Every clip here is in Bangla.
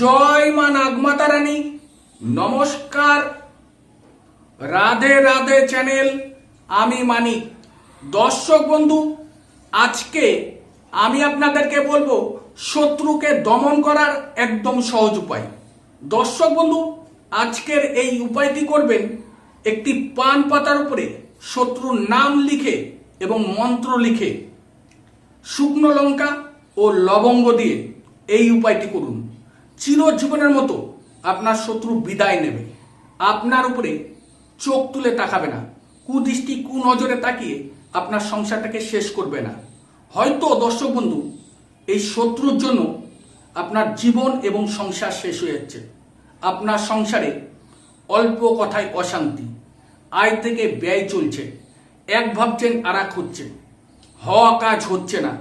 জয় মা নাগমাতা রানী নমস্কার। রাধে রাধে চ্যানেল, আমি মানিক। দর্শক বন্ধু, আজকে আমি আপনাদেরকে বলব, শত্রুকে দমন করার একদম সহজ উপায়। দর্শক বন্ধু, আজকের এই উপায়টি করবেন, একটি পান পাতার উপরে শত্রুর নাম লিখে এবং মন্ত্র লিখে, শুকনো লঙ্কা ও লবঙ্গ দিয়ে এই উপায়টি করুন। চিরজীবনের মতো আপনার শত্রু বিদায় নেবে। আপনার উপরে চোখ তুলে তাকাবে না। কুদৃষ্টি, কুনজরে তাকিয়ে আপনার সংসারটাকে শেষ করবে না। হয়তো, দর্শক বন্ধু, এই শত্রুর জন্য আপনার জীবন এবং সংসার শেষ হয়ে যাচ্ছে। আপনার সংসারে অল্প কথায় অশান্তি, আয় থেকে ব্যয় চলছে। এক ভাবছেন আর এক হচ্ছে হওয়া কাজ হচ্ছে না।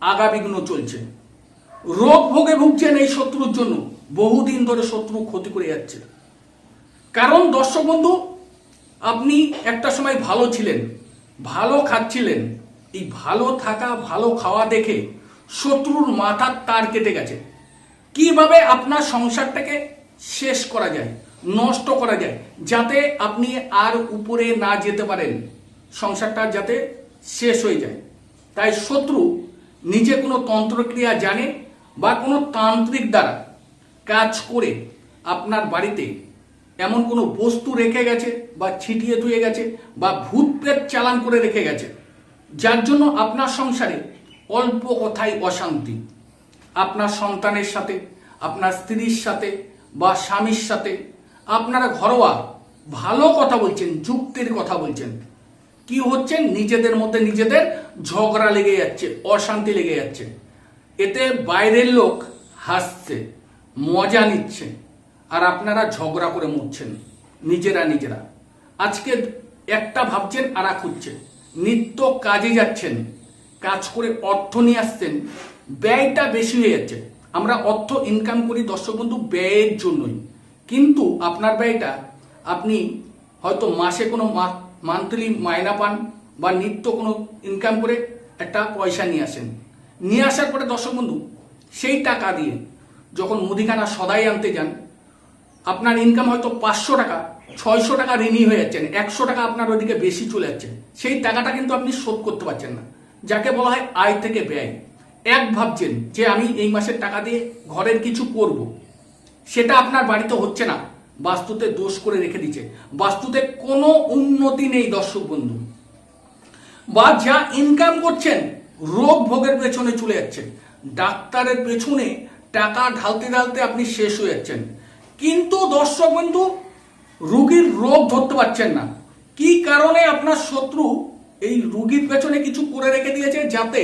আগাবিঘ্ন চলছে। রোগ ভোগে ভুগছেন এই শত্রুর জন্য, বহুদিন ধরে শত্রু ক্ষতি করে যাচ্ছে। কারণ দর্শক বন্ধু, আপনি একটা সময় ভালো ছিলেন, ভালো খাচ্ছিলেন, এই ভালো থাকা, ভালো খাওয়া দেখে শত্রুর মাথার তার কেটে গেছে। কীভাবে আপনার সংসারটাকে শেষ করা যায়, নষ্ট করা যায়, যাতে আপনি আর উপরে না যেতে পারেন, সংসারটা যাতে শেষ হয়ে যায়। তাই শত্রু নিজে কোনো তন্ত্রক্রিয়া জানে বা কোনো তান্ত্রিক দ্বারা কাজ করে আপনার বাড়িতে এমন কোনো বস্তু রেখে গেছে বা ছিটিয়ে ধুয়ে গেছে বা ভূত প্রেত চালান করে রেখে গেছে, যার জন্য আপনার সংসারে অল্প কথাই অশান্তি। আপনার সন্তানের সাথে, আপনার স্ত্রীর সাথে বা স্বামীর সাথে আপনারা ঘরোয়া ভালো কথা বলছেন, যুক্তির কথা বলছেন। কি হচ্ছে? নিজেদের মধ্যে নিজেদের ঝগড়া লেগে যাচ্ছে, অশান্তি লেগে যাচ্ছে। এতে বাইরের লোক হাসছে, মজা নিচ্ছে, আর আপনারা ঝগড়া করে মরছেন, নিজেরা নিজেরা। আজকে একটা ভাবছেন আর এক হচ্ছে নিত্য কাজে যাচ্ছেন, কাজ করে অর্থ নিয়ে আসছেন, ব্যয়টা বেশি হয়ে যাচ্ছে। আমরা অর্থ ইনকাম করি, দর্শক বন্ধু, ব্যয়ের জন্যই। কিন্তু আপনার ব্যয়টা আপনি হয়তো মাসে কোনো মান্থলি মায়না পান বা নিত্য কোনো ইনকাম করে একটা পয়সা নিয়ে আসেন। নিয়ে আসার পরে দর্শক বন্ধু, সেই টাকা দিয়ে যখন মুদিখানা সদাই আনতে যান, আপনার ইনকাম হয়তো পাঁচশো টাকা, ছয়শো টাকা ঋণী হয়ে যাচ্ছেন, একশো টাকা আপনার ওইদিকে বেশি চলে যাচ্ছে সেই টাকাটা কিন্তু আপনি শোধ করতে পারছেন না। যাকে বলা হয় আয় থেকে ব্যয়। এক ভাবছেন যে আমি এই মাসের টাকা দিয়ে ঘরের কিছু করব। সেটা আপনার বাড়িতে হচ্ছে না, বাস্তুতে দোষ করে রেখে দিচ্ছে। বাস্তুতে কোনো উন্নতি নেই দর্শক বন্ধু। বা যা ইনকাম করছেন রোগ ভোগের পেছনে চলে যাচ্ছেন। ডাক্তারের পেছনে টাকা ঢালতে ঢালতে আপনি শেষ হয়ে যাচ্ছেন। কিন্তু দর্শক বন্ধু, রুগীর রোগ ধরতে পারছেন না। কি কারণে আপনার শত্রু এই রুগীর পেছনে কিছু করে রেখে দিয়েছে যাতে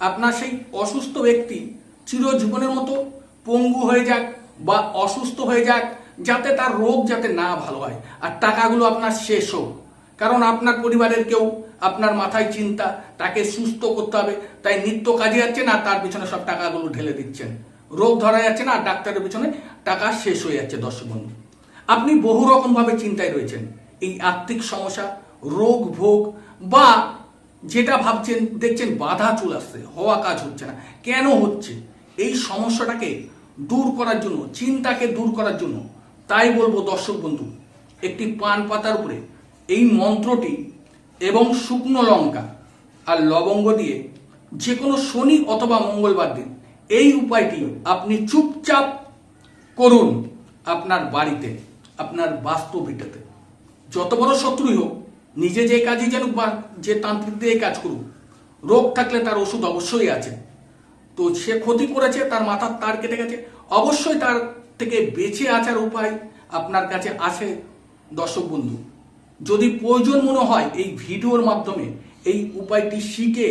আপনার সেই অসুস্থ ব্যক্তি চিরজীবনের মতো পঙ্গু হয়ে যাক বা অসুস্থ হয়ে যাক, যাতে তার রোগ যাতে না ভালো হয়। আর টাকাগুলো আপনার শেষ হোক। কারণ আপনার পরিবারের কেউ আপনার মাথায় চিন্তা, তাকে সুস্থ করতে হবে, তাই নিত্য কাজে যাচ্ছে না, তার পিছনে সব টাকাগুলো ঢেলে দিচ্ছেন। রোগ ধরা যাচ্ছে না আর ডাক্তারের পিছনে টাকা শেষ হয়ে যাচ্ছে, দর্শক বন্ধু। আপনি বহু রকম ভাবে চিন্তায় রয়েছেন। এই আর্থিক সমস্যা, রোগ, ভোগ, বা যেটা ভাবছেন, দেখছেন বাধা চলে আসছে, হওয়া কাজ হচ্ছে না। কেন হচ্ছে? এই সমস্যাটাকে দূর করার জন্য, চিন্তাকে দূর করার জন্য, তাই বলব দর্শক বন্ধু, একটি পান পাতার উপরে এই মন্ত্রটি এবং শুকনো লঙ্কা আর লবঙ্গ দিয়ে যে কোনো শনি অথবা মঙ্গলবার দিন এই উপায়টি আপনি চুপচাপ করুন আপনার বাড়িতে, আপনার বাস্তবিকতাতে। যত বড় শত্রুই হোক, নিজে যে কাজই জানুক বা যে তান্ত্রিক দিয়ে কাজ করুক, রোগ থাকলে তার ওষুধ অবশ্যই আছে। তো সে ক্ষতি করেছে, তার মাথার তার কেটে গেছে, অবশ্যই তার থেকে বেঁচে আসার উপায় আপনার কাছে আছে, দর্শক বন্ধু। যদি প্রয়োজন মনে হয় এই ভিডিওর মাধ্যমে, এই উপায়টি শিখে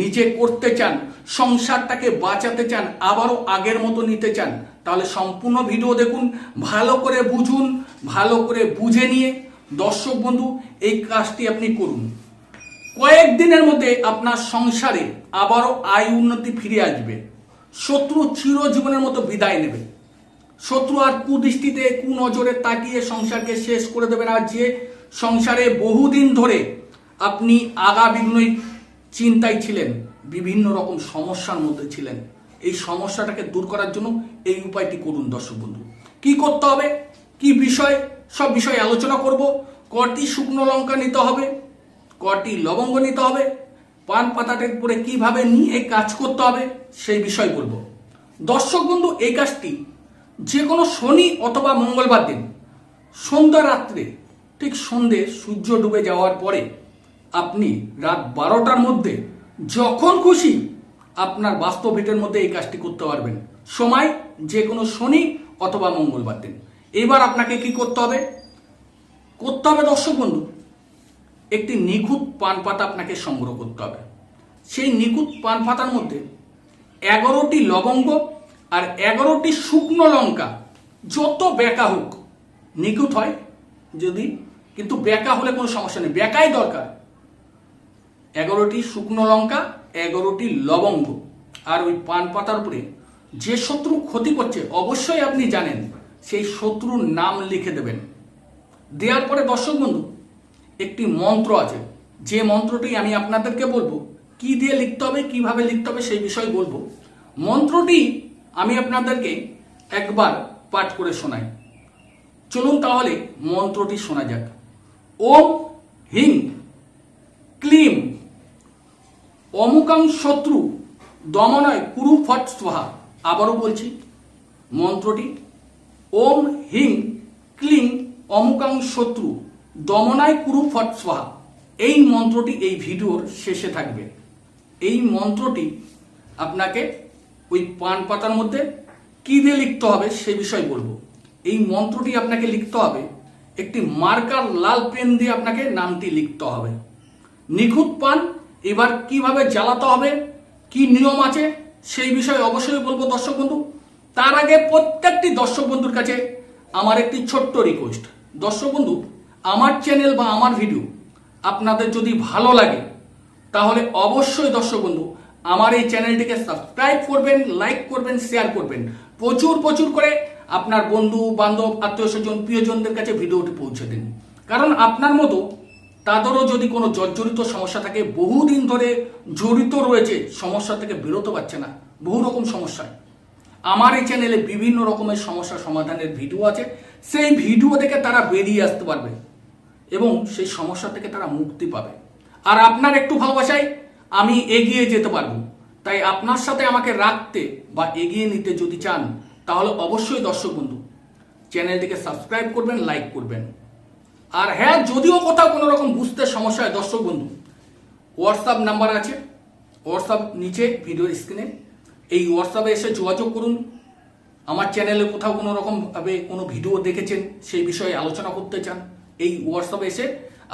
নিজে করতে চান, সংসারটাকে বাঁচাতে চান, আবারও আগের মতো নিতে চান, তাহলে সম্পূর্ণ ভিডিও দেখুন, ভালো করে বুঝুন, ভালো করে বুঝে নিয়ে, দর্শক বন্ধু, এই কাজটি আপনি করুন। কয়েকদিনের মধ্যে আপনার সংসারে আবারও আয় উন্নতি ফিরে আসবে। শত্রু চিরজীবনের মতো বিদায় নেবে। শত্রু আর কুদৃষ্টিতে কুনজরে তাকিয়ে সংসারকে শেষ করে দেবে না, যে সংসারে বহুদিন ধরে আপনি আগা বিঘ্নই চিন্তায় ছিলেন, বিভিন্ন রকম সমস্যার মধ্যে ছিলেন। এই সমস্যাটাকে দূর করার জন্য এই উপায়টি করুন দর্শক বন্ধু। কি করতে হবে? কি বিষয়? সব বিষয়ে আলোচনা করব। কটি শুকনো লঙ্কা নিতে হবে? কটি লবঙ্গ নিতে হবে? পান পাতাটের উপরে কীভাবে নিয়ে কাজ করতে হবে? সেই বিষয় বলব দর্শক বন্ধু, এই কাজটি যে কোনো শনি অথবা মঙ্গলবার দিন, সন্ধ্যা রাত্রে ঠিক সন্ধে সূর্য ডুবে যাওয়ার পরে আপনি রাত বারোটার মধ্যে যখন খুশি আপনার বাস্তব ভিটের মধ্যে এই কাজটি করতে পারবেন। সময় যে কোনো শনি অথবা মঙ্গলবার দিন। এবার আপনাকে কি করতে হবে? করতে হবে দর্শক বন্ধু, একটি নিখুঁত পান পাতা আপনাকে সংগ্রহ করতে হবে। সেই নিখুঁত পান পাতার মধ্যে এগারোটি লবঙ্গ আর এগারোটি শুকনো লঙ্কা, যত বেকা হোক, নিখুঁত হয়। যদি, কিন্তু বেকা হলে কোনো সমস্যা নেই। বেকাই দরকার। এগারোটি শুকনো লঙ্কা, এগারোটি লবঙ্গ। আর ওই পান পাতার উপরে যে শত্রু ক্ষতি করছে, অবশ্যই আপনি জানেন, সেই শত্রুর নাম লিখে দেবেন। দেওয়ার পরে দর্শক বন্ধু, একটি মন্ত্র আছে। যে মন্ত্রটি আমি আপনাদেরকে বলব, কি দিয়ে লিখতে হবে, কীভাবে লিখতে হবে, সেই বিষয় বলব। মন্ত্রটি আমি আপনাদেরকে একবার পাঠ করে শোনাই। চলুন তাহলে মন্ত্রটি শোনা যাক। ওম হিং, ক্লিম, অমুকাং শত্রু, দমনয় কুরু ফট স্বাহা। আবারও বলছি, মন্ত্রটি, ওম হিং ক্লিং অমুকাং শত্রু, দমনায় কুরু ফট স্বাহা। এই মন্ত্রটি এই ভিডিওর শেষে থাকবে। এই মন্ত্রটি আপনাকে ওই পান পাতার মধ্যে কী দিয়ে লিখতে হবে সে বিষয় বলব। এই মন্ত্রটি আপনাকে লিখতে হবে। একটি মার্কার লাল পেন দিয়ে আপনাকে নামটি লিখতে হবে। নিখুঁত পান, এবার কীভাবে জ্বালাতে হবে, কি নিয়ম আছে, সেই বিষয়ে অবশ্যই বলব দর্শক বন্ধু। তার আগে প্রত্যেকটি দর্শক বন্ধুর কাছে আমার একটি ছোট্ট রিকোয়েস্ট দর্শক বন্ধু, আমার চ্যানেল বা আমার ভিডিও আপনাদের যদি ভালো লাগে, তাহলে অবশ্যই দর্শক বন্ধু, আমার এই চ্যানেলটিকে সাবস্ক্রাইব করবেন লাইক করবেন শেয়ার করবেন। প্রচুর প্রচুর করে আপনার বন্ধু, বান্ধব, আত্মীয় স্বজন, প্রিয়জনদের কাছে ভিডিওটি পৌঁছে দিন। কারণ আপনার মতো তাদেরও যদি কোনো জর্জরিত সমস্যা থাকে, বহুদিন ধরে জড়িত রয়েছে, সমস্যা থেকে বেরোতে পারছে না। বহু রকম সমস্যায়। আমার এই চ্যানেলে বিভিন্ন রকমের সমস্যা সমাধানের ভিডিও আছে। সেই ভিডিও থেকে তারা বেরিয়ে আসতে পারবে এবং সেই সমস্যা থেকে তারা মুক্তি পাবে। আর আপনার একটু ভালোবাসায় আমি এগিয়ে যেতে পারব। তাই আপনার সাথে আমাকে রাখতে বা এগিয়ে নিতে যদি চান তাহলে অবশ্যই দর্শক বন্ধু, চ্যানেলটিকে সাবস্ক্রাইব করবেন, লাইক করবেন। আর হ্যাঁ যদিও কোথাও কোনো রকম বুঝতে সমস্যা হয়, দর্শক বন্ধু হোয়াটসঅ্যাপ নাম্বার আছে। হোয়াটসঅ্যাপ নিচে ভিডিওর স্ক্রিনে এই হোয়াটসঅ্যাপে এসে যোগাযোগ করুন। আমার চ্যানেলে কোথাও কোনো রকম ভাবে কোনো ভিডিও দেখেছেন, সেই বিষয়ে আলোচনা করতে চান, এই হোয়াটসঅ্যাপে এসে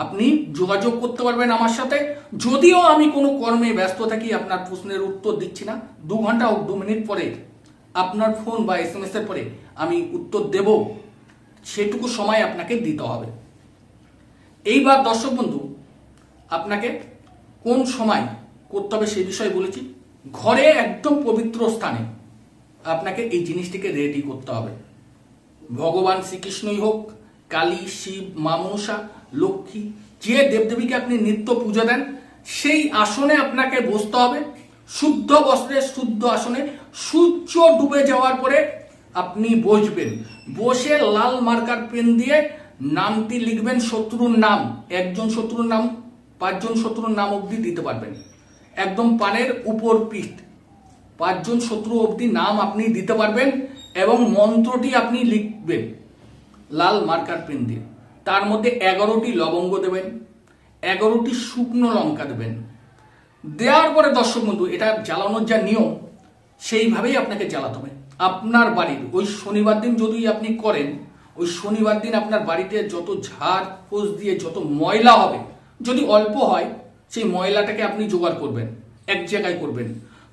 আপনি যোগাযোগ করতে পারবেন আমার সাথে। যদিও আমি কোনো কর্মে ব্যস্ত থাকি, আপনার প্রশ্নের উত্তর দিচ্ছি না। দু ঘণ্টা ও দু মিনিট পরে আপনার ফোন বা এস এম এস এর পরে আমি উত্তর দেব, সেটুকু সময় আপনাকে দিতে হবে। এইবার দর্শক বন্ধু, আপনাকে কোন সময় করতে হবে সেই বিষয়ে বলেছি। ঘরে একদম পবিত্র স্থানে আপনাকে এই জিনিসটিকে রেডি করতে হবে। ভগবান শ্রীকৃষ্ণই হোক, কালী, শিব, মা মনসা, লক্ষ্মী, যে দেবদেবীকে আপনি নিত্য পুজো দেন, সেই আসনে আপনাকে বসতে হবে। শুদ্ধ বস্ত্রে, শুদ্ধ আসনে সূর্য ডুবে যাওয়ার পরে আপনি বসবেন। বসে লাল মার্কার পেন দিয়ে নামটি লিখবেন, শত্রুর নাম। একজন শত্রুর নাম, পাঁচজন শত্রুর নাম অবধি দিতে পারবেন। একদম পানের উপর পিঠ। পাঁচজন শত্রু অবধি নাম আপনি দিতে পারবেন এবং মন্ত্রটি আপনি লিখবেন, লাল মার্কার পেন দিয়ে। তার মধ্যে এগারোটি লবঙ্গ দেবেন, এগারোটি শুকনো লঙ্কা দেবেন দেওয়ার পরে দর্শক বন্ধু, এটা জ্বালানোর যা নিয়ম, সেইভাবেই আপনাকে জ্বালাতে হবে। আপনার বাড়ির, ওই শনিবার দিন যদি আপনি করেন, ওই শনিবার দিন আপনার বাড়িতে যত ঝাড় পোষ দিয়ে যত ময়লা হবে, যদি অল্প হয়, সেই ময়লাটাকে আপনি জোগাড় করবেন, এক জায়গায় করবেন।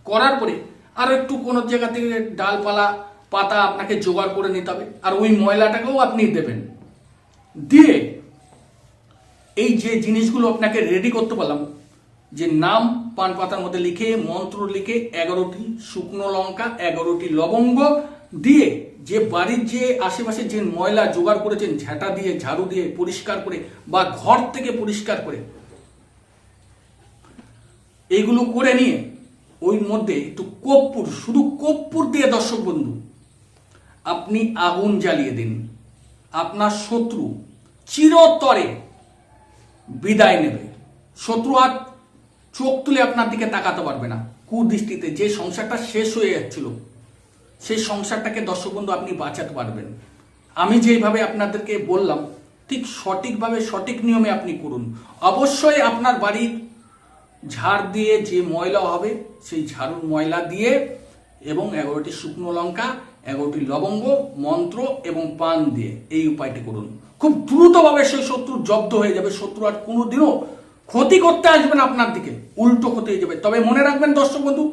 করার পরে আর একটু কোনো জায়গা থেকে ডালপালা, পাতা আপনাকে জোগাড় করে নিতে হবে, আর ওই ময়লাটাকেও আপনি দেবেন। দিয়ে এই যে জিনিসগুলো আপনাকে রেডি করতে পারলাম যে নাম পান পাতার মধ্যে লিখে, মন্ত্র লিখে এগারোটি শুকনো লঙ্কা, এগারোটি লবঙ্গ দিয়ে যে বাড়ির যে আশেপাশে যে ময়লা জোগাড় করেছেন, ঝাঁটা দিয়ে, ঝাড়ু দিয়ে পরিষ্কার করে বা ঘর থেকে পরিষ্কার করে এইগুলো করে নিয়ে ওই মধ্যে একটু কর্পূর, শুধু কর্পূর দিয়ে দর্শক বন্ধু, আপনি আগুন জ্বালিয়ে দিন। আপনার শত্রু চিরতরে বিদায় নেবে। শত্রু আর চোখ তুলে আপনার দিকে তাকাতে পারবে না। কুদৃষ্টিতে যে সংসারটা শেষ হয়ে যাচ্ছিল, সেই সংসারটাকে দর্শক বন্ধু আপনি বাঁচাতে পারবেন। আমি যেইভাবে আপনাদেরকে বললাম, ঠিক সঠিকভাবে সঠিক নিয়মে আপনি করুন। অবশ্যই আপনার বাড়ির ঝাড় দিয়ে যে ময়লা হবে, সেই ঝাড়ুর ময়লা দিয়ে এবং এগারোটি শুকনো লঙ্কা, এগারোটি লবঙ্গ, মন্ত্র এবং পান দিয়ে এই উপায়টি করুন। খুব দ্রুতভাবে সেই শত্রু জব্দ হয়ে যাবে। শত্রু আর কোনোদিনও ক্ষতি করতে আসবেন আপনার দিকে, উল্টো ক্ষতি হয়ে যাবে। তবে মনে রাখবেন দর্শক বন্ধু,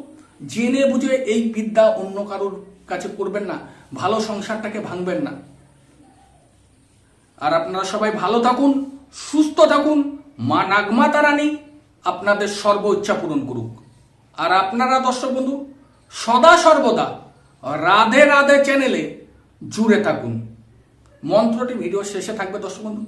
জেনে বুঝে এই বিদ্যা অন্য কারোর কাছে করবেন না, ভালো সংসারটাকে ভাঙবেন না। আর আপনারা সবাই ভালো থাকুন, সুস্থ থাকুন, মা নাগমাতা রানী আপনাদের সর্ব ইচ্ছা পূরণ করুক। আর আপনারা দর্শক বন্ধু, সদা সর্বদা রাধে রাধে চ্যানেলে জুড়ে থাকুন। মন্ত্রটি ভিডিও শেষে থাকবে দর্শক বন্ধু।